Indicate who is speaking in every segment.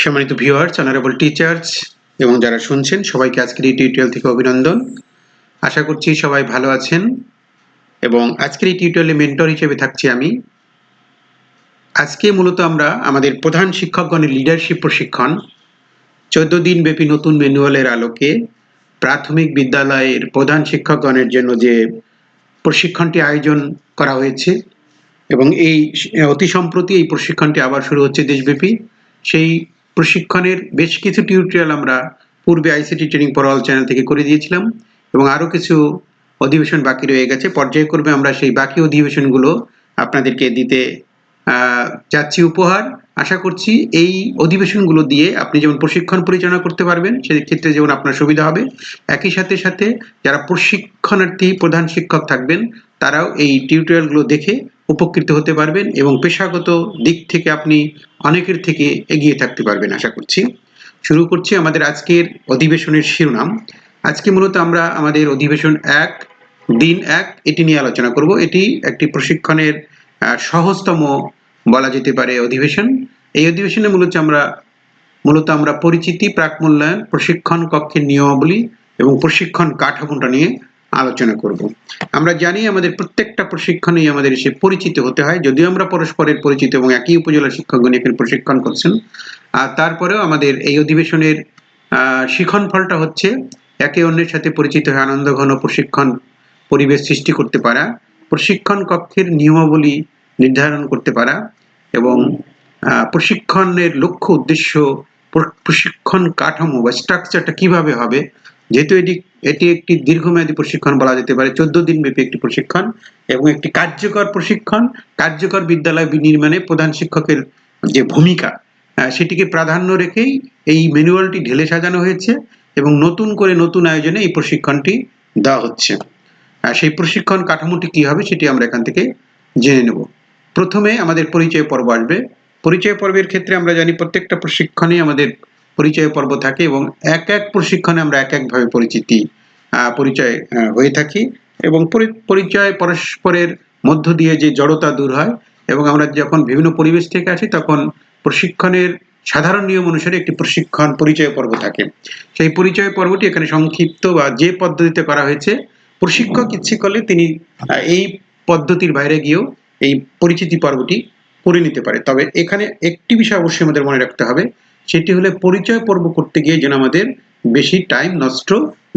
Speaker 1: সম্মানিত viewers honourable teachers এবং যারা শুনছেন, সবাইকে আজকের এই টিউটোরিয়াল থেকে অভিনন্দন। আশা করছি সবাই ভালো আছেন। এবং আজকের এই টিউটোরিয়ালে মেন্টর হিসেবে থাকছি আমি। আজকে মূলত আমরা আমাদের প্রধান শিক্ষকগণের লিডারশিপ প্রশিক্ষণ, চোদ্দ দিন ব্যাপী নতুন ম্যানুয়ালের আলোকে প্রাথমিক বিদ্যালয়ের প্রধান শিক্ষকগণের জন্য যে প্রশিক্ষণটি আয়োজন করা হয়েছে, এবং এই অতি সম্প্রতি এই প্রশিক্ষণটি আবার শুরু হচ্ছে দেশব্যাপী। সেই প্রশিক্ষণের বেশ কিছু টিউটোরিয়াল আমরা পূর্বে আইসিটি ট্রেনিং পরওয়াল চ্যানেল থেকে করে দিয়েছিলাম এবং আরও কিছু অধিবেশন বাকি রয়ে গেছে। পর্যায়ক্রমে আমরা সেই বাকি অধিবেশনগুলো আপনাদেরকে দিতে যাচ্ছি উপহার। আশা করছি এই অধিবেশনগুলো দিয়ে আপনি যেমন প্রশিক্ষণ পরিচালনা করতে পারবেন, সেই ক্ষেত্রে যেমন আপনার সুবিধা হবে। একই সাথে সাথে যারা প্রশিক্ষণার্থী প্রধান শিক্ষক থাকবেন, তারাও এই টিউটোরিয়ালগুলো দেখে উপকৃত হতে পারবেন এবং পেশাগত দিক থেকে আপনি অনেকের থেকে এগিয়ে থাকতে পারবেন আশা করছি। শুরু করছি আমাদের আজকের অধিবেশনের শিরোনাম। আজকে মূলত আমরা আমাদের অধিবেশন এক, দিন এক, এটি নিয়ে আলোচনা করব। এটি একটি প্রশিক্ষণের সহজতম বলা যেতে পারে অধিবেশন। এই অধিবেশনে মূলত আমরা মূলত আমরা পরিচিতি, প্রাক মূল্যায়ন, প্রশিক্ষণ কক্ষের নিয়মাবলী এবং প্রশিক্ষণ কাঠামোটা নিয়ে আলোচনা করব। আমরা জানি আমাদের প্রত্যেকটা প্রশিক্ষণেই আমাদের এসে পরিচিত হতে হয়। যদিও আমরা পরস্পরের পরিচিত এবং একই উপজেলা শিক্ষকগণ এখানে প্রশিক্ষণ করছেন। আর তারপরেও আমাদের এই অধিবেশনের শিখন ফলটা হচ্ছে একে অন্যের সাথে পরিচিত হয়ে আনন্দ, ঘন প্রশিক্ষণ পরিবেশ সৃষ্টি করতে পারা, প্রশিক্ষণ কক্ষের নিয়মাবলী নির্ধারণ করতে পারা এবং প্রশিক্ষণের লক্ষ্য, উদ্দেশ্য প্র- প্রশিক্ষণ কাঠামো বা স্ট্রাকচারটা কীভাবে হবে যেহেতু এটি এটি একটি দীর্ঘমেয়াদী প্রশিক্ষণ বলা যেতে পারে, চোদ্দ দিন ব্যাপী একটি প্রশিক্ষণ এবং একটি কার্যকর প্রশিক্ষণ, কার্যকর বিদ্যালয় বিনির্মাণে প্রধান শিক্ষকের যে ভূমিকা সেটিকে প্রাধান্য রেখেই এই ম্যানুয়ালটি ঢেলে সাজানো হয়েছে এবং নতুন করে নতুন আয়োজনে এই প্রশিক্ষণটি দেওয়া হচ্ছে। আর সেই প্রশিক্ষণ কাঠামোটি কি হবে সেটি আমরা এখান থেকে জেনে নেব। প্রথমে আমাদের পরিচয় পর্ব আসবে। পরিচয় পর্বের ক্ষেত্রে আমরা জানি প্রত্যেকটা প্রশিক্ষণে আমাদের পরিচয় পর্ব থাকে এবং এক এক প্রশিক্ষণে আমরা এক একভাবে পরিচিতি পরিচয় হয়ে থাকি এবং পরি- পরিচয় পরস্পরের মধ্য দিয়ে যে জড়তা দূর হয় এবং আমরা যখন বিভিন্ন পরিবেশ থেকে আসি তখন প্রশিক্ষণের সাধারণ নিয়ম অনুসারে একটি প্রশিক্ষণ পরিচয় পর্ব থাকে। সেই পরিচয় পর্বটি এখানে সংক্ষিপ্ত বা যে পদ্ধতিতে করা হয়েছে, প্রশিক্ষক ইচ্ছে করলে তিনি এই পদ্ধতির বাইরে গিয়েও এই পরিচিতি পর্বটি করে নিতে পারে। তবে এখানে একটি বিষয় অবশ্যই আমাদের মনে রাখতে হবে সেটি হলে পরিচয় পর্ব করতে গিয়ে যেন আমাদের বেশি টাইম নষ্ট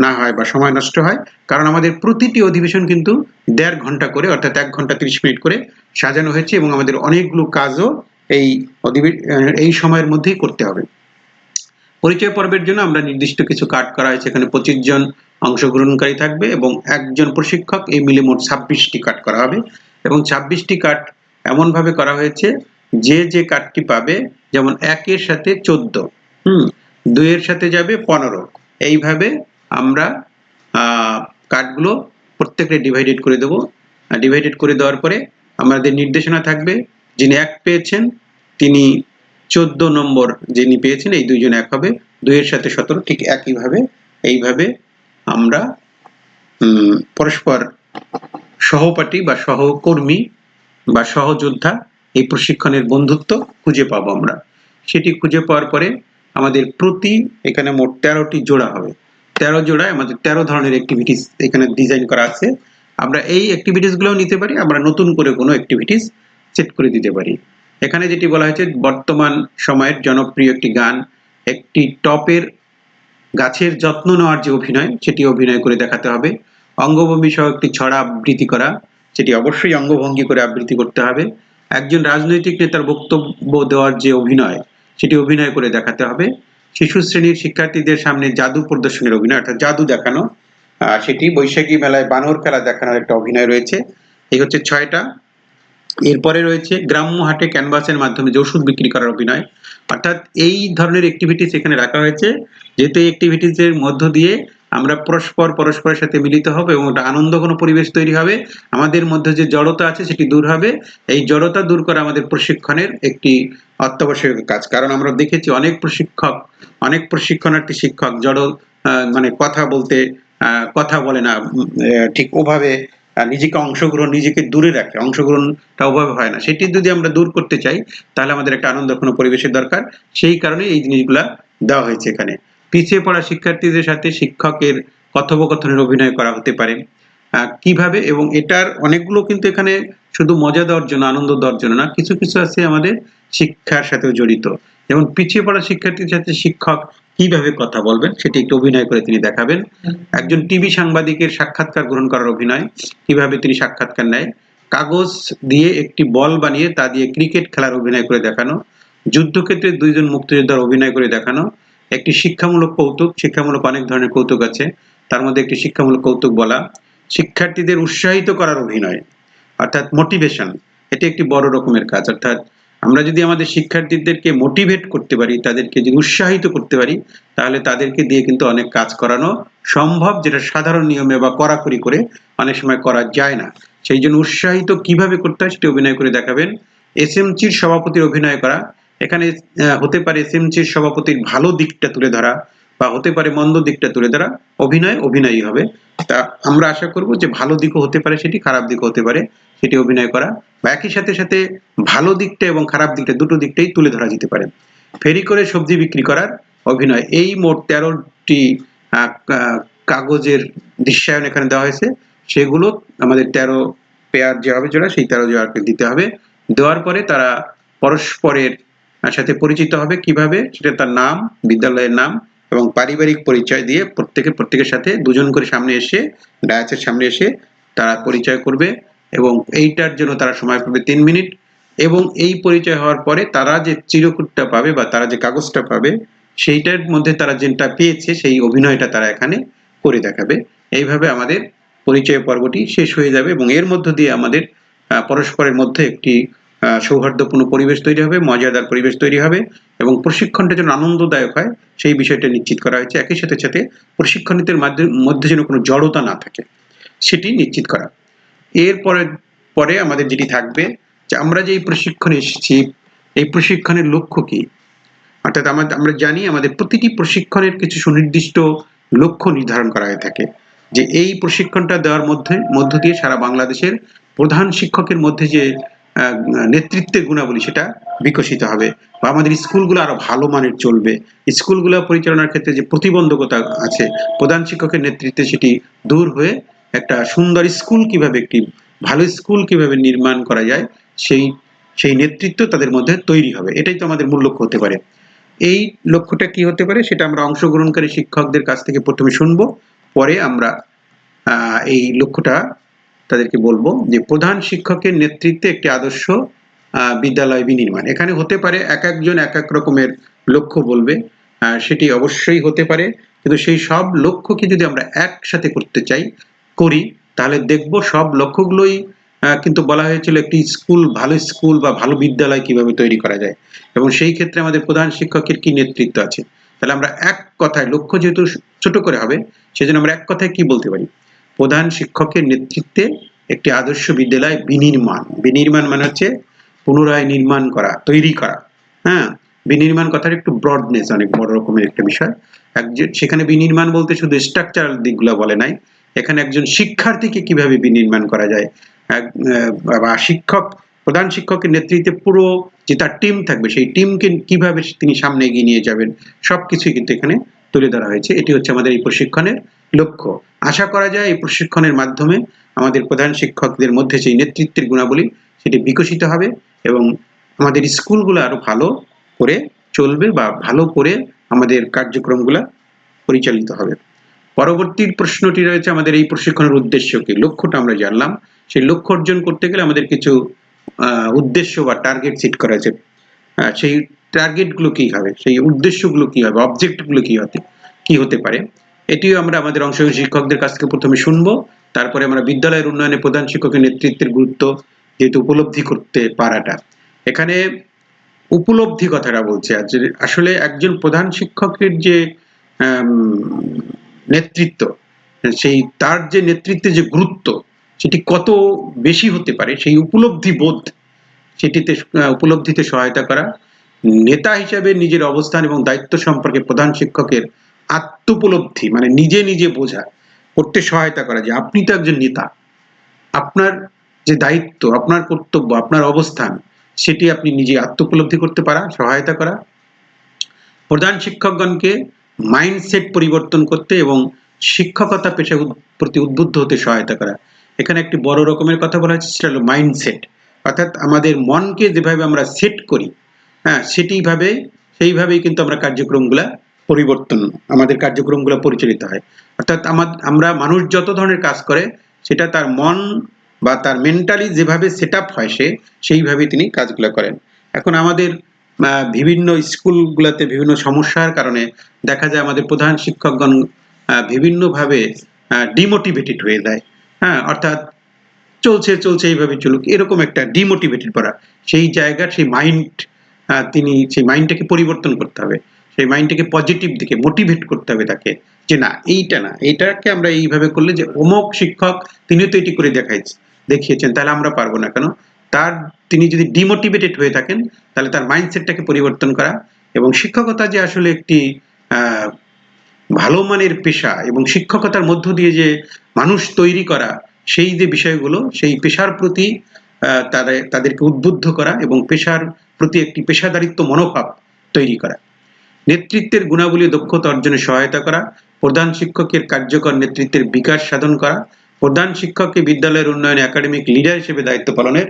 Speaker 1: না হয় বা সময় নষ্ট হয়। কারণ আমাদের প্রতিটি অধিবেশন কিন্তু দেড় ঘণ্টা করে, অর্থাৎ এক ঘণ্টা তিরিশ মিনিট করে সাজানো হয়েছে এবং আমাদের অনেকগুলো কাজও এই এই সময়ের মধ্যেই করতে হবে। পরিচয় পর্বের জন্য আমরা নির্দিষ্ট কিছু কাট করা হয়েছে। এখানে পঁচিশ জন অংশগ্রহণকারী থাকবে এবং একজন প্রশিক্ষক, এই মিলে মোট ছাব্বিশটি কাট করা হবে। এবং ছাব্বিশটি কাট এমনভাবে করা হয়েছে, যে যে কার্ডটি পাবে যেমন একের সাথে চোদ্দ, হুম, দুইয়ের সাথে যাবে পনেরো। এইভাবে আমরা কার্ডগুলো প্রত্যেকটা ডিভাইডেড করে দেবো। ডিভাইডেড করে দেওয়ার পরে আমাদের নির্দেশনা থাকবে, যিনি এক পেয়েছেন, তিনি চোদ্দ নম্বর যিনি পেয়েছেন, এই দুইজন এক হবে। দুইয়ের সাথে সতেরো, ঠিক একইভাবে, এইভাবে আমরা পরস্পর সহপাঠী বা সহকর্মী বা সহযোদ্ধা এই প্রশিক্ষণের বন্ধুত্ব খুঁজে পাবো আমরা। সেটি খুঁজে পাওয়ার পরে আমাদের প্রতি এখানে মোট তেরোটি জোড়া হবে। তেরো জোড়ায় আমাদের তেরো ধরনের অ্যাক্টিভিটিস এখানে ডিজাইন করা আছে। আমরা এই অ্যাক্টিভিটিসগুলোও নিতে পারি, আমরা নতুন করে কোনো অ্যাক্টিভিটিস সেট করে দিতে পারি। এখানে যেটি বলা হয়েছে, বর্তমান সময়ের জনপ্রিয় একটি গান, একটি টপের গাছের যত্ন নেওয়ার যে অভিনয়, সেটি অভিনয় করে দেখাতে হবে। অঙ্গভঙ্গি সহ একটি ছড়া আবৃত্তি করা, সেটি অবশ্যই অঙ্গভঙ্গি করে আবৃত্তি করতে হবে। একজন রাজনৈতিক নেতার বক্তব্য দেওয়ার যে অভিনয়, সেটি অভিনয় করে দেখাতে হবে। শিশু শ্রেণির শিক্ষার্থীদের সামনে জাদু প্রদর্শনের অভিনয়, অর্থাৎ জাদু দেখানো সেটি বৈশাখী মেলায় বানর খেলা দেখানোর একটা অভিনয় রয়েছে। এই হচ্ছে ছয়টা। এরপরে রয়েছে গ্রাম্য হাটে ক্যানভাসের মাধ্যমে যে ওষুধ বিক্রি করার অভিনয়। অর্থাৎ এই ধরনের অ্যাক্টিভিটিস এখানে রাখা হয়েছে, যেহেতু এই এর মধ্য দিয়ে আমরা পরস্পর পরস্পরের সাথে মিলিত হবে এবং একটা আনন্দ কোনো পরিবেশ তৈরি হবে। আমাদের মধ্যে যে জড়তা আছে সেটি দূর হবে। এই জড়তা দূর করা আমাদের প্রশিক্ষণের একটি অত্যাবশ্যক কাজ। কারণ আমরা দেখেছি অনেক প্রশিক্ষক, অনেক প্রশিক্ষণার্থী শিক্ষক জড় মানে কথা বলতে কথা বলে না ঠিক ওভাবে নিজেকে অংশগ্রহণ, নিজেকে দূরে রাখে। অংশগ্রহণটা ওভাবে হয় না। সেটি যদি আমরা দূর করতে চাই, তাহলে আমাদের একটা আনন্দঘন পরিবেশের দরকার। সেই কারণে এই জিনিসগুলা দেওয়া হয়েছে এখানে। পিছিয়ে পড়া শিক্ষার্থীদের সাথে শিক্ষকের কথোপকথনের অভিনয় করা হতে পারে। কীভাবে? এবং এটার অনেকগুলো কিন্তু এখানে শুধু মজা দেওয়ার জন্য, আনন্দ দেওয়ার জন্য না, কিছু কিছু আছে আমাদের শিক্ষার সাথেও জড়িত। যেমন পিছিয়ে পড়া শিক্ষার্থীর সাথে শিক্ষক কীভাবে কথা বলবেন, সেটি একটু অভিনয় করে তিনি দেখাবেন। একজন টিভি সাংবাদিকের সাক্ষাৎকার গ্রহণ করার অভিনয়, কীভাবে তিনি সাক্ষাৎকার নেয়। কাগজ দিয়ে একটি বল বানিয়ে তা দিয়ে ক্রিকেট খেলার অভিনয় করে দেখানো, যুদ্ধক্ষেত্রে দুইজন মুক্তিযোদ্ধার অভিনয় করে দেখানো একটি শিক্ষামূলক কৌতুক, শিক্ষামূলক অনেক ধরনের কৌতুক আছে। তার মধ্যে একটি শিক্ষামূলক কৌতুক বলা, শিক্ষার্থীদের উৎসাহিত করার অভিনয়, অর্থাৎ মোটিভেশন এটি একটি বড় রকমের কাজ। অর্থাৎ আমরা যদি আমাদের শিক্ষার্থীদেরকে মোটিভেট করতে পারি, তাদেরকে যদি উৎসাহিত করতে পারি, তাহলে তাদেরকে দিয়ে কিন্তু অনেক কাজ করানো সম্ভব, যেটা সাধারণ নিয়মে বা কড়াকড়ি করে অনেক সময় করা যায় না। সেই জন্য উৎসাহিত কীভাবে করতে হয়, সেটি অভিনয় করে দেখাবেন। এসএমচির সভাপতির অভিনয় করা এখানে হতে পারে এসএমচির সভাপতির ভালো দিকটা তুলে ধরা বা হতে পারে মন্দ দিকটা তুলে ধরা, অভিনয় অভিনয়ই হবে। তা আমরা আশা করব যে ভালো দিকও হতে পারে সেটি, খারাপ দিকও হতে পারে সেটি অভিনয় করা বা একই সাথে সাথে ভালো দিকটা এবং খারাপ দিকটা দুটো দিকটাই তুলে ধরা যেতে পারে। ফেরি করে সবজি বিক্রি করার অভিনয়, এই মোট তেরোটি কাগজের দৃশ্যায়ন এখানে দেওয়া হয়েছে। সেগুলো আমাদের তেরো পেয়ার যে হবে জোড়া সেই তেরো জোড়াকে দিতে হবে। দেওয়ার পরে তারা পরস্পরের সাথে পরিচিত হবে কীভাবে? সেটা তার নাম, বিদ্যালয়ের নাম এবং পারিবারিক পরিচয় দিয়ে প্রত্যেকে, প্রত্যেকের সাথে দুজন করে সামনে এসে, ডায়াসের সামনে এসে তারা পরিচয় করবে এবং এইটার জন্য তারা সময় পাবে তিন মিনিট এবং এই পরিচয় হওয়ার পরে তারা যে চিরকুটটা পাবে বা তারা যে কাগজটা পাবে, সেইটার মধ্যে তারা যেটা পেয়েছে সেই অভিনয়টা তারা এখানে করে দেখাবে। এইভাবে আমাদের পরিচয় পর্বটি শেষ হয়ে যাবে এবং এর মধ্য দিয়ে আমাদের পরস্পরের মধ্যে একটি সৌহার্দ্যপূর্ণ পরিবেশ তৈরি হবে, মজাদার পরিবেশ তৈরি হবে এবং প্রশিক্ষণটা যেন আনন্দদায়ক হয়, সেই বিষয়টা নিশ্চিত করা হয়েছে। একই সাথে সাথে প্রশিক্ষণিতের মাধ্যমে, মধ্যে যেন কোনো জড়তা না থাকে, সেটি নিশ্চিত করা। এরপরে পরে আমাদের যেটি থাকবে যে আমরা যে এই প্রশিক্ষণে এসেছি, এই প্রশিক্ষণের লক্ষ্য কি? অর্থাৎ আমাদের আমরা জানি আমাদের প্রতিটি প্রশিক্ষণের কিছু সুনির্দিষ্ট লক্ষ্য নির্ধারণ করা হয়ে থাকে, যে এই প্রশিক্ষণটা দেওয়ার মধ্যে, মধ্য দিয়ে সারা বাংলাদেশের প্রধান শিক্ষকের মধ্যে যে নেতৃত্বের গুণাবলী সেটা বিকশিত হবে। বা আমাদের স্কুলগুলো আরও ভালো মানের চলবে। স্কুলগুলো পরিচালনার ক্ষেত্রে যে প্রতিবন্ধকতা আছে, প্রধান শিক্ষকের নেতৃত্বে সেটি দূর হয়ে একটা সুন্দর স্কুল কীভাবে একটি ভালো স্কুল কীভাবে নির্মাণ করা যায়, সেই সেই নেতৃত্ব তাদের মধ্যে তৈরি হবে। এটাই তো আমাদের মূল লক্ষ্য হতে পারে। এই লক্ষ্যটা কি হতে পারে সেটা আমরা অংশগ্রহণকারী শিক্ষকদের কাছ থেকে প্রথমে শুনব। পরে আমরা এই লক্ষ্যটা তাদেরকে বলব যে প্রধান শিক্ষকের নেতৃত্বে একটি আদর্শ বিদ্যালয় বিনির্মাণ। এখানে হতে পারে এক একজন এক এক রকমের লক্ষ্য বলবে সেটি অবশ্যই হতে পারে। কিন্তু সেই সব লক্ষ্যকে যদি আমরা একসাথে করতে চাই, করি, তাহলে দেখব সব লক্ষ্যগুলোই কিন্তু বলা হয়েছিল একটি স্কুল, ভালো স্কুল বা ভালো বিদ্যালয় কীভাবে তৈরি করা যায়। এবং সেই ক্ষেত্রে আমাদের প্রধান শিক্ষকের কি নেতৃত্ব আছে? তাহলে আমরা এক কথায়, লক্ষ্য যেহেতু ছোট করে হবে, সেজন্য আমরা এক কথায় কি বলতে পারি? প্রধান শিক্ষকের নেতৃত্বে একটি আদর্শ বিদ্যালয় বিনির্মাণ। বিনির্মাণ মানে হচ্ছে পুনরায় নির্মাণ করা, তৈরি করা। হ্যাঁ বিনির্মাণ কথার একটু ব্রডনেস অনেক বড় রকমের একটা বিষয়। একজন, সেখানে বিনির্মাণ বলতে শুধু স্ট্রাকচারাল দিকগুলো বলে নাই। এখানে একজন শিক্ষার্থীকে কীভাবে বিনির্মাণ করা যায়? বা শিক্ষক, প্রধান শিক্ষকের নেতৃত্বে পুরো যে তার টিম থাকবে, সেই টিমকে কীভাবে তিনি সামনে এগিয়ে নিয়ে যাবেন, সবকিছুই কিন্তু এখানে তুলে ধরা হয়েছে। এটি হচ্ছে আমাদের এই প্রশিক্ষণের লক্ষ্য। আশা করা যায় এই প্রশিক্ষণের মাধ্যমে আমাদের প্রধান শিক্ষকদের মধ্যে সেই নেতৃত্বের গুণাবলী, সেটি বিকশিত হবে এবং আমাদের স্কুলগুলো আরও ভালো করে চলবে বা ভালো করে আমাদের কার্যক্রমগুলো পরিচালিত হবে। পরবর্তী প্রশ্নটি রয়েছে আমাদের এই প্রশিক্ষণের উদ্দেশ্য কি? লক্ষ্যটা আমরা জানলাম। সেই লক্ষ্য অর্জন করতে গেলে আমাদের কিছু উদ্দেশ্য বা টার্গেট সেট করা আছে। সেই টার্গেটগুলো কি হবে? সেই উদ্দেশ্যগুলো কি হবে? অবজেক্টগুলো কি হতে কি হতে পারে? এটিও আমরা আমাদের অংশগ্রহী শিক্ষকদের কাছ থেকে প্রথমে শুনব। তারপরে আমরা বিদ্যালয়ের উন্নয়নে প্রধান শিক্ষকের নেতৃত্বের গুরুত্ব যেহেতু উপলব্ধি করতে পারাটা। এখানে উপলব্ধি কথাটা বলছে আসলে একজন প্রধান শিক্ষকের যে নেতৃত্ব, সেই তার যে নেতৃত্বে যে গুরুত্ব, সেটি কত বেশি হতে পারে, সেই উপলব্ধি বোধ, সেটিতে উপলব্ধিতে সহায়তা করা। নেতা হিসেবে নিজের অবস্থান এবং দায়িত্ব সম্পর্কে প্রধান শিক্ষকের আত্মোপলব্ধি মানে নিজে নিজে বোঝা, করতে সহায়তা করা যে আপনি তো একজন নেতা। আপনার যে দায়িত্ব, আপনার কর্তব্য, আপনার অবস্থান, সেটি আপনি নিজে আত্মোপলব্ধি করতে পারা, সহায়তা করা। প্রধান শিক্ষকগণকে মাইন্ডসেট পরিবর্তন করতে এবং শিক্ষকতা পেশা প্রতি উদ্বুদ্ধ হতে সহায়তা করা। এখানে একটি বড় রকমের কথা বলা হচ্ছে সেটা হলো মাইন্ডসেট। অর্থাৎ আমাদের মনকে যেভাবে আমরা সেট করি হ্যাঁ সেটিভাবে, সেইভাবেই কিন্তু আমরা কার্যক্রমগুলা পরিবর্তন, আমাদের কার্যক্রমগুলো পরিচালিত হয়। অর্থাৎ আমার আমরা মানুষ যত ধরনের কাজ করে, সেটা তার মন বা তার মেন্টালি যেভাবে সেট আপ হয় সে সেইভাবে তিনি কাজগুলো করেন। এখন আমাদের বিভিন্ন স্কুলগুলোতে বিভিন্ন সমস্যার কারণে দেখা যায় আমাদের প্রধান শিক্ষকগণ বিভিন্নভাবে ডিমোটিভেটেড হয়ে যায়। হ্যাঁ অর্থাৎ চলছে চলছে, এইভাবে চলুক, এরকম একটা ডিমোটিভেটেড করা সেই জায়গার সেই মাইন্ড তিনি, সেই মাইন্ডটাকে পরিবর্তন করতে হবে। সেই মাইন্ডটাকে পজিটিভ দিকে মোটিভেট করতে হবে তাকে, যে না, এইটা না, এইটাকে আমরা এইভাবে করলে যে অমুক শিক্ষক তিনি তো এটি করে দেখাই, দেখিয়েছেন, তাহলে আমরা পারব না কেন? তার, তিনি যদি ডিমোটিভেটেড হয়ে থাকেন, তাহলে তার মাইন্ডসেটটাকে পরিবর্তন করা এবং শিক্ষকতা যে আসলে একটি ভালো মানের পেশা এবং শিক্ষকতার মধ্য দিয়ে যে মানুষ তৈরি করা, সেই যে বিষয়গুলো, সেই পেশার প্রতি তাদের, তাদেরকে উদ্বুদ্ধ করা এবং পেশার প্রতি একটি পেশাদারিত্ব মনোভাব তৈরি করা। নেতৃত্বের গুণাবলী দক্ষতা অর্জনে সহায়তা করা, প্রধান শিক্ষকের কার্যকর নেতৃত্বের বিকাশ সাধন করা, প্রধান শিক্ষককে বিদ্যালয়ের উন্নয়নে একাডেমিক লিডার হিসেবে দায়িত্ব পালনের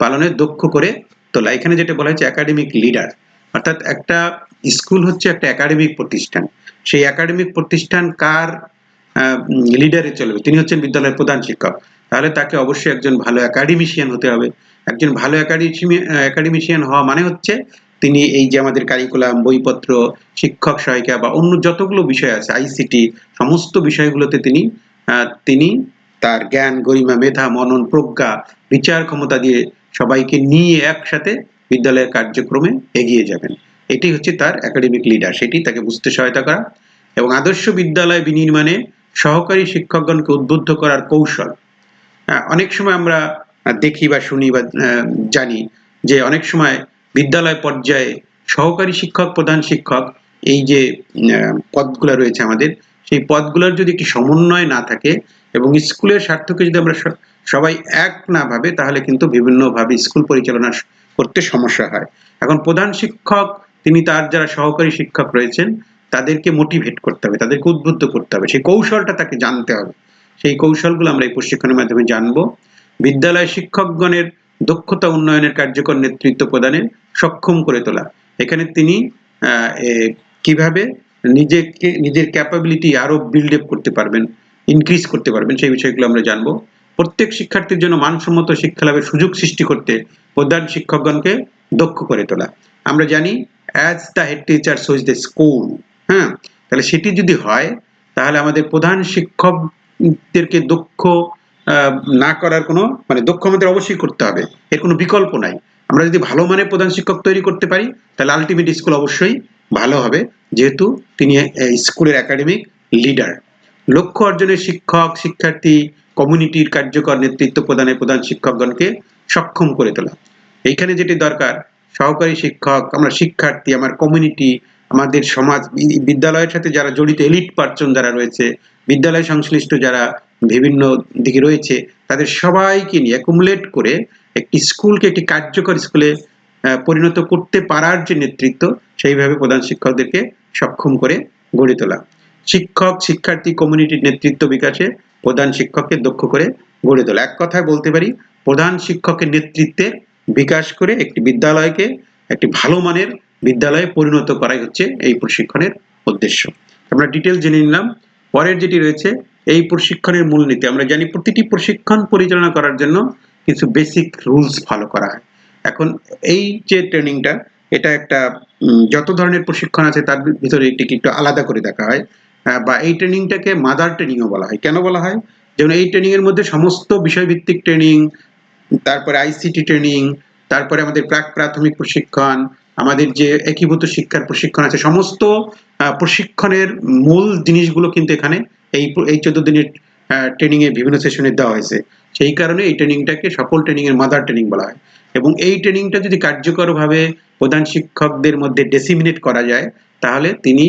Speaker 1: পালনের দক্ষ করে তোলা এখানে যেটা বলা হচ্ছে একাডেমিক লিডার অর্থাৎ একটা স্কুল হচ্ছে একটা একাডেমিক প্রতিষ্ঠান। সেই একাডেমিক প্রতিষ্ঠান কার লিডারে চলবে? তিনি হচ্ছেন বিদ্যালয়ের প্রধান শিক্ষক। তাহলে তাকে অবশ্যই একজন ভালো একাডেমিশিয়ান হতে হবে। একজন ভালো একাডেমি একাডেমিশিয়ান হওয়া মানে হচ্ছে তিনি এই যে আমাদের কারিকুলাম বইপত্র, শিক্ষক সহায়িকা বা অন্য যতগুলো বিষয় আছে আইসিটি সমস্ত বিষয়গুলোতে তিনি তিনি তার জ্ঞান, গরিমা, মেধা, মনন, প্রজ্ঞা, বিচার ক্ষমতা দিয়ে সবাইকে নিয়ে একসাথে বিদ্যালয়ের কার্যক্রমে এগিয়ে যাবেন। এটি হচ্ছে তার একাডেমিক লিডার সেটি তাকে বুঝতে সহায়তা করা এবং আদর্শ বিদ্যালয় বিনির্মাণে সহকারী শিক্ষকগণকে উদ্বুদ্ধ করার কৌশল। অনেক সময় আমরা দেখি বা শুনি বা জানি যে অনেক সময় বিদ্যালয় পর্যায়ে সহকারী শিক্ষক, প্রধান শিক্ষক, এই যে পদগুলো রয়েছে আমাদের, সেই পদগুলোর যদি একটি সমন্বয় না থাকে এবং স্কুলের স্বার্থকে যদি আমরা সবাই এক না ভাবে, তাহলে কিন্তু বিভিন্নভাবে স্কুল পরিচালনা করতে সমস্যা হয়। এখন প্রধান শিক্ষক, তিনি তার যারা সহকারী শিক্ষক রয়েছেন, তাদেরকে মোটিভেট করতে হবে, তাদেরকে উদ্বুদ্ধ করতে হবে। সেই কৌশলটা তাকে জানতে হবে। সেই কৌশলগুলো আমরা এই প্রশিক্ষণের মাধ্যমে জানব। বিদ্যালয় শিক্ষকগণের দক্ষতা উন্নয়নের কার্যকর নেতৃত্ব প্রদানে সক্ষম করে তোলা। এখানে তিনি কীভাবে নিজেকে, নিজের ক্যাপাবিলিটি আরও বিল্ড আপ করতে পারবেন ইনক্রিজ করতে পারবেন, সেই বিষয়গুলো আমরা জানব। প্রত্যেক শিক্ষার্থীর জন্য মানসম্মত শিক্ষা লাভের সুযোগ সৃষ্টি করতে প্রধান শিক্ষকগণকে দক্ষ করে তোলা। আমরা জানি অ্যাজ দ্য হেড টিচার সোজ দ্য স্কুল হ্যাঁ? তাহলে সেটি যদি হয়, তাহলে আমাদের প্রধান শিক্ষকদেরকে দক্ষ না করার কোনো মানে দক্ষ আমাদের অবশ্যই করতে হবে। এর কোনো বিকল্প নাই। আমরা যদি ভালো মানের প্রধান শিক্ষক তৈরি করতে পারি, তাহলে আলটিমেট স্কুল অবশ্যই ভালো হবে, যেহেতু তিনি স্কুলের একাডেমিক লিডার লক্ষ্য অর্জনের শিক্ষক, শিক্ষার্থী কমিউনিটির কার্যকর নেতৃত্ব প্রদানে প্রধান শিক্ষকগণকে সক্ষম করে তোলা। এইখানে যেটি দরকার, সহকারী শিক্ষক, আমরা শিক্ষার্থী, আমার কমিউনিটি আমাদের সমাজ, বিদ্যালয়ের সাথে যারা জড়িত এলিট পার্সন যারা রয়েছে, বিদ্যালয় সংশ্লিষ্ট যারা বিভিন্ন দিকে রয়েছে, তাদের সবাইকে নিয়ে অ্যাকুমুলেট করে একটি স্কুলকে একটি কার্যকর স্কুলে পরিণত করতে পারার যে নেতৃত্ব, সেইভাবে প্রধান শিক্ষকদেরকে সক্ষম করে গড়ে তোলা। শিক্ষক, শিক্ষার্থী কমিউনিটির নেতৃত্ব বিকাশে প্রধান শিক্ষককে দক্ষ করে গড়ে তোলা। এক কথায় বলতে পারি, প্রধান শিক্ষকের নেতৃত্বে বিকাশ করে একটি বিদ্যালয়কে একটি ভালো মানের বিদ্যালয়ে পরিণত করাই হচ্ছে এই প্রশিক্ষণের উদ্দেশ্য। আমরা ডিটেল জেনে নিলাম। পরের যেটি রয়েছে এই প্রশিক্ষণের মূলনীতি। আমরা জানি প্রতিটি প্রশিক্ষণ পরিচালনা করার জন্য কিছু বেসিক রুলস ফলো করা হয়। এখন এই যে ট্রেনিংটা এটা একটা যত ধরনের প্রশিক্ষণ আছে তার ভিতরে এটিকে একটু আলাদা করে দেখা হয়। বা এই ট্রেনিংটাকে মাদার ট্রেনিংও বলা হয়। কেন বলা হয়? যেমন এই ট্রেনিং এর মধ্যে সমস্ত বিষয়ভিত্তিক ট্রেনিং তারপরে আইসিটি ট্রেনিং তারপরে আমাদের প্রাক প্রাথমিক প্রশিক্ষণ, আমাদের যে একীভূত শিক্ষার প্রশিক্ষণ আছে, সমস্ত প্রশিক্ষণের মূল জিনিসগুলো কিন্তু এখানে এই এই চোদ্দ দিনের ট্রেনিং এ বিভিন্ন সেশনে দেওয়া হয়েছে। সেই কারণে এই ট্রেনিংটাকে ট্রেনিং এর মাদার ট্রেনিং বলা হয়। এবং এই ট্রেনিংটা যদি কার্যকরভাবে প্রধান শিক্ষকদের মধ্যে ডেসিমিনেট করা যায়, তাহলে তিনি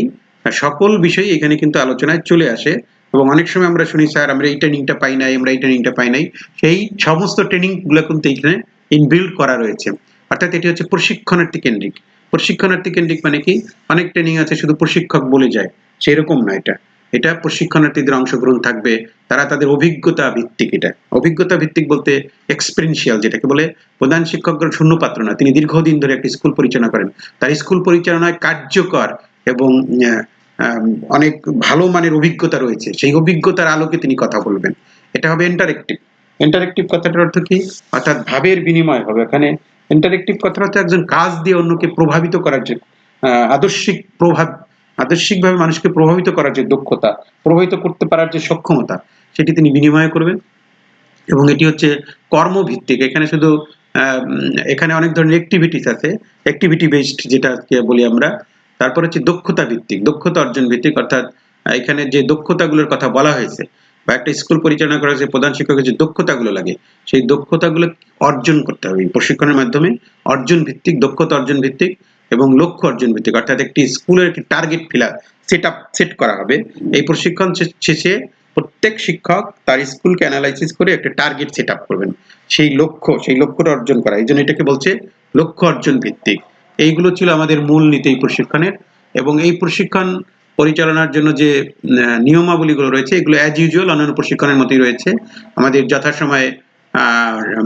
Speaker 1: সকল বিষয় এখানে কিন্তু আলোচনায় চলে আসে। এবং অনেক সময় আমরা শুনি, স্যার, আমরা এই ট্রেনিংটা পাই নাই, আমরা এই ট্রেনিংটা পাই নাই। সেই সমস্ত ট্রেনিংগুলো কিন্তু এখানে ইনবিল্ড করা রয়েছে। অর্থাৎ এটি হচ্ছে প্রশিক্ষণার্থী কেন্দ্রিক। প্রশিক্ষণার্থী কেন্দ্রিক মানে কি? অনেক ট্রেনিং আছে, শুধু প্রশিক্ষক বলে যায়। সেরকম না এটা। এটা প্রশিক্ষণার্থীদের অংশগ্রহণ থাকবে। তারা তাদের অভিজ্ঞতা ভিত্তিক এটা। অভিজ্ঞতা ভিত্তিক বলতে এক্সপেরিয়েন্সিয়াল যেটাকে বলে প্রধান শিক্ষকরা শূন্য পাত্র না তিনি দীর্ঘদিন ধরে একটা স্কুল পরিচালনা করেন। তার স্কুল পরিচালনায় কার্যকর এবং অনেক ভালো মানের অভিজ্ঞতা রয়েছে। সেই অভিজ্ঞতার আলোকে তিনি কথা বলবেন। এটা হবে ইন্টারেক্টিভ ইন্টারেক্টিভ কথাটার অর্থ কি? অর্থাৎ ভাবের বিনিময় হবে। এখানে ইন্টারেক্টিভ কথাটা হচ্ছে একজন কাজ দিয়ে অন্যকে প্রভাবিত করার যে আহ, আদর্শিক প্রভাব আদর্শিকভাবে মানুষকে প্রভাবিত করার যে দক্ষতা, প্রভাবিত করতে পারার যে সক্ষমতা, সেটি তিনি বিনিময় করবেন। এবং এটি হচ্ছে কর্মভিত্তিক। এখানে শুধু এখানে অনেক ধরনের অ্যাক্টিভিটিস আছে। অ্যাক্টিভিটি বেসড যেটাকে বলি আমরা। তারপর হচ্ছে দক্ষতা ভিত্তিক। দক্ষতা অর্জন ভিত্তিক, অর্থাৎ এখানে যে দক্ষতাগুলোর কথা বলা হয়েছে বা একটা স্কুল পরিচালনা করার যে প্রধান শিক্ষকের যে দক্ষতাগুলো লাগে, সেই দক্ষতাগুলো অর্জন করতে হবে। প্রশিক্ষণের মাধ্যমে অর্জন ভিত্তিক, দক্ষতা অর্জন ভিত্তিক। এবং লক্ষ্য অর্জন ভিত্তিক, অর্থাৎ একটি স্কুলের একটি টার্গেট ফিলা সেট আপ সেট করা হবে। এই প্রশিক্ষণ শেষে প্রত্যেক শিক্ষক তার স্কুলকে অ্যানালাইসিস করে একটা টার্গেট সেট আপ করবেন। সেই লক্ষ্য, সেই লক্ষ্যটা অর্জন করা। এই জন্য এটাকে বলছে লক্ষ্য অর্জন ভিত্তিক। এইগুলো ছিল আমাদের মূল নীতি এই প্রশিক্ষণের। এবং এই প্রশিক্ষণ পরিচালনার জন্য যে নিয়মাবলীগুলো রয়েছে, এগুলো অ্যাজ ইউজুয়াল অন্যান্য প্রশিক্ষণের মতোই রয়েছে। আমাদের যথাসময়ে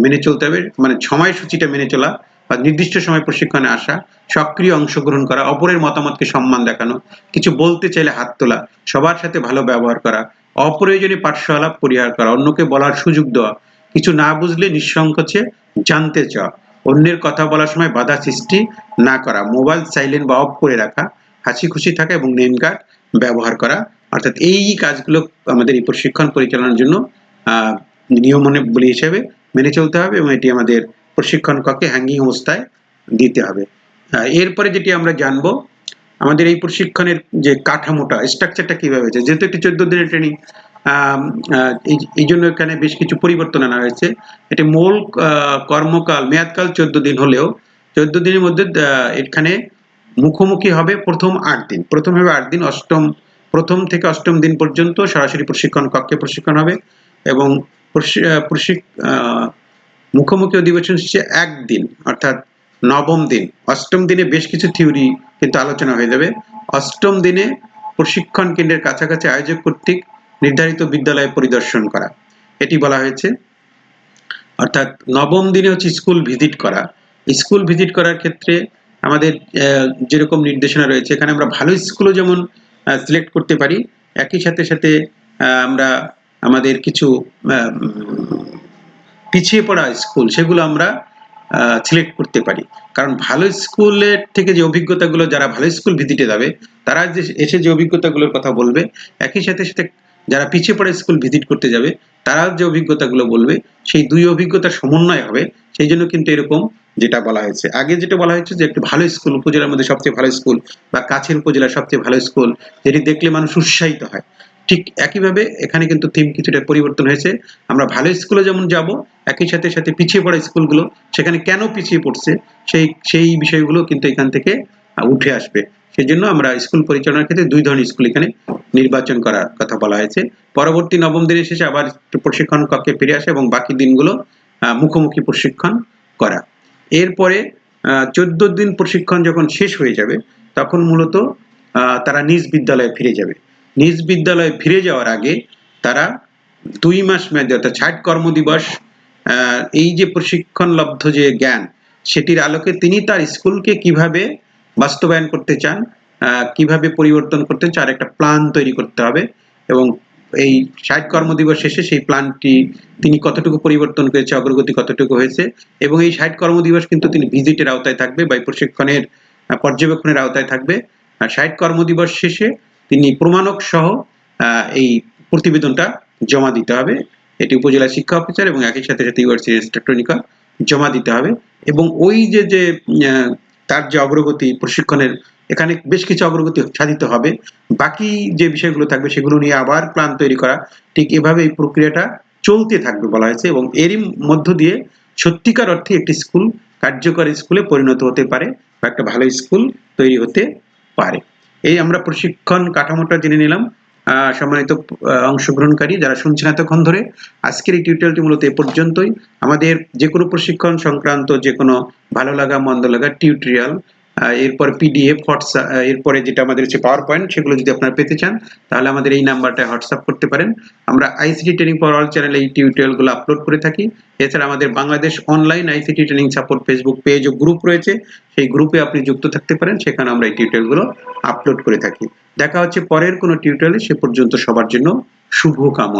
Speaker 1: মেনে চলতে হবে। মানে সময়সূচিটা মেনে চলা। বা নির্দিষ্ট সময় প্রশিক্ষণে আসা সক্রিয় অংশগ্রহণ করা অপরের মতামতকে সম্মান দেখানো কিছু বলতে চাইলে হাত তোলা সবার সাথে ভালো ব্যবহার করা অপ্রয়োজনীয় আলাপ পরিহার করা অন্যকে বলার সুযোগ দেওয়া কিছু না বুঝলে নিঃসংকোচে জানতে চাওয়া অন্যের কথা বলার সময় বাধা সৃষ্টি না করা মোবাইল সাইলেন্ট বা অফ করে রাখা হাসি খুশি থাকা এবং নেম কার্ড ব্যবহার করা অর্থাৎ এই কাজগুলো আমাদের এই প্রশিক্ষণ পরিচালনার জন্য আহ, নিয়মাবলী হিসেবে মেনে চলতে হবে এবং এটি আমাদের প্রশিক্ষণ কক্ষে হ্যাঙ্গিং অবস্থায় দিতে হবে। এরপরে যেটি আমরা জানব আমাদের এই প্রশিক্ষণের যে কাঠামোটা স্ট্রাকচারটা কীভাবে হয়েছে? যেহেতু একটি চোদ্দ দিনের ট্রেনিং এই জন্য এখানে বেশ কিছু পরিবর্তন আনা হয়েছে। এটি মূল কর্মকাল মেয়াদকাল চোদ্দ দিন হলেও চোদ্দ দিনের মধ্যে এখানে মুখোমুখি হবে প্রথম আট দিন। প্রথম হবে আট দিন অষ্টম প্রথম থেকে অষ্টম দিন পর্যন্ত সরাসরি প্রশিক্ষণ কক্ষে প্রশিক্ষণ হবে এবং প্রশি- আহ, প্রশিক- আহ, মুখোমুখি অধিবেশন হচ্ছে একদিন, অর্থাৎ নবম দিন। অষ্টম দিনে বেশ কিছু থিওরি কিন্তু আলোচনা হয়ে যাবে। অষ্টম দিনে প্রশিক্ষণ কেন্দ্রের কাছাকাছি আয়োজক কর্তৃক নির্ধারিত বিদ্যালয় পরিদর্শন করা। এটি বলা হয়েছে, অর্থাৎ নবম দিনে হচ্ছে স্কুল ভিজিট করা। স্কুল ভিজিট করার ক্ষেত্রে আমাদের যেরকম নির্দেশনা রয়েছে, এখানে আমরা ভালো স্কুলও যেমন সিলেক্ট করতে পারি, একই সাথে সাথে আমরা আমাদের কিছু পিছিয়ে পড়া স্কুল, সেগুলো আমরা সিলেক্ট করতে পারি। কারণ ভালো স্কুলের থেকে যে অভিজ্ঞতাগুলো, যারা ভালো স্কুল ভিজিটে যাবে, তারা যে এসে যে অভিজ্ঞতাগুলোর কথা বলবে, একই সাথে সাথে যারা পিছিয়ে পড়া স্কুল ভিজিট করতে যাবে, তারা যে অভিজ্ঞতাগুলো বলবে, সেই দুই অভিজ্ঞতার সমন্বয় হবে। সেই জন্য কিন্তু এরকম যেটা বলা হয়েছে। আগে যেটা বলা হয়েছে যে, একটি ভালো স্কুল, উপজেলার মধ্যে সবচেয়ে ভালো স্কুল বা কাছের উপজেলার সবচেয়ে ভালো স্কুল, যেটি দেখলে মানুষ উৎসাহিত হয়। ঠিক একইভাবে এখানে কিন্তু থিম কিছুটা পরিবর্তন হয়েছে। আমরা ভালো স্কুলে যেমন যাব, একই সাথে সাথে পিছিয়ে পড়া স্কুলগুলো সেখানে কেন পিছিয়ে পড়ছে, সেই সেই বিষয়গুলো কিন্তু এখান থেকে উঠে আসবে। সেই জন্য আমরা স্কুল পরিচালনার ক্ষেত্রে দুই ধরনের স্কুল এখানে নির্বাচন করার কথা বলা হয়েছে। পরবর্তী নবম দিনের শেষে আবার প্রশিক্ষণ কক্ষে ফিরে আসে এবং বাকি দিনগুলো মুখোমুখি প্রশিক্ষণ করা। এরপরে চোদ্দ দিন প্রশিক্ষণ যখন শেষ হয়ে যাবে, তখন মূলত তারা নিজ বিদ্যালয়ে ফিরে যাবে। নিজ বিদ্যালয়ে ফিরে যাওয়ার আগে তারা দুই মাস মেয়াদে, অর্থাৎ ষাট কর্মদিবস এই যে প্রশিক্ষণ লব্ধ যে জ্ঞান, সেটির আলোকে তিনি তার স্কুলকে কীভাবে বাস্তবায়ন করতে চান কীভাবে পরিবর্তন করতে চান তার একটা প্ল্যান তৈরি করতে হবে। এবং এই ষাট কর্মদিবস শেষে সেই প্ল্যানটি তিনি কতটুকু পরিবর্তন করেছে, অগ্রগতি কতটুকু হয়েছে, এবং এই ষাট কর্মদিবস কিন্তু তিনি ভিজিটের আওতায় থাকবে বা প্রশিক্ষণের পর্যবেক্ষণের আওতায় থাকবে। আর ষাট কর্মদিবস শেষে তিনি প্রমাণক সহ এই প্রতিবেদনটা জমা দিতে হবে। এটি উপজেলা শিক্ষা অফিসার এবং একই সাথে সাথে ইউনিভার্সিটি রেজিস্ট্রাটরিকা জমা দিতে হবে। এবং ওই যে যে তার যে অগ্রগতি, প্রশিক্ষণের, এখানে বেশ কিছু অগ্রগতি সাধিত হবে। বাকি যে বিষয়গুলো থাকবে, সেগুলো নিয়ে আবার প্ল্যান তৈরি করা। ঠিক এভাবে এই প্রক্রিয়াটা চলতে থাকবে বলা হয়েছে এবং এরই মধ্য দিয়ে সত্যিকার অর্থে একটি স্কুল, কার্যকরী স্কুলে পরিণত হতে পারে বা একটা ভালো স্কুল তৈরি হতে পারে। এই আমরা প্রশিক্ষণ কাঠামোটা জেনে নিলাম। সম্মানিত অংশগ্রহণকারী যারা শুনছেন এতক্ষণ ধরে, আজকের এই টিউটোরিয়ালটি মূলত এ পর্যন্তই। আমাদের যে কোনো প্রশিক্ষণ সংক্রান্ত যে কোনো ভালো লাগা, মন্দ লাগা টিউটোরিয়াল এরপর পিডিএফ হোয়াটসঅ্যাপ এরপরে যেটা আমাদের হচ্ছে পাওয়ার পয়েন্ট সেগুলো যদি আপনারা পেতে চান, তাহলে আমাদের এই নাম্বারটায় হোয়াটসঅ্যাপ করতে পারেন। আমরা আইসিটি ট্রেনিং ফর অল চ্যানেলে এই টিউটোরিয়ালগুলো আপলোড করে থাকি। এছাড়া আমাদের Bangladesh online ICT training support Facebook page ও গ্রুপ রয়েছে। সেই গ্রুপে আপনি যুক্ত থাকতে পারেন, সেখানে আমরা এই টিউটোরিয়ালগুলো আপলোড করে থাকি। দেখা হচ্ছে পরের কোনো টিউটোরিয়ালে সে পর্যন্ত সবার জন্য শুভ কামনা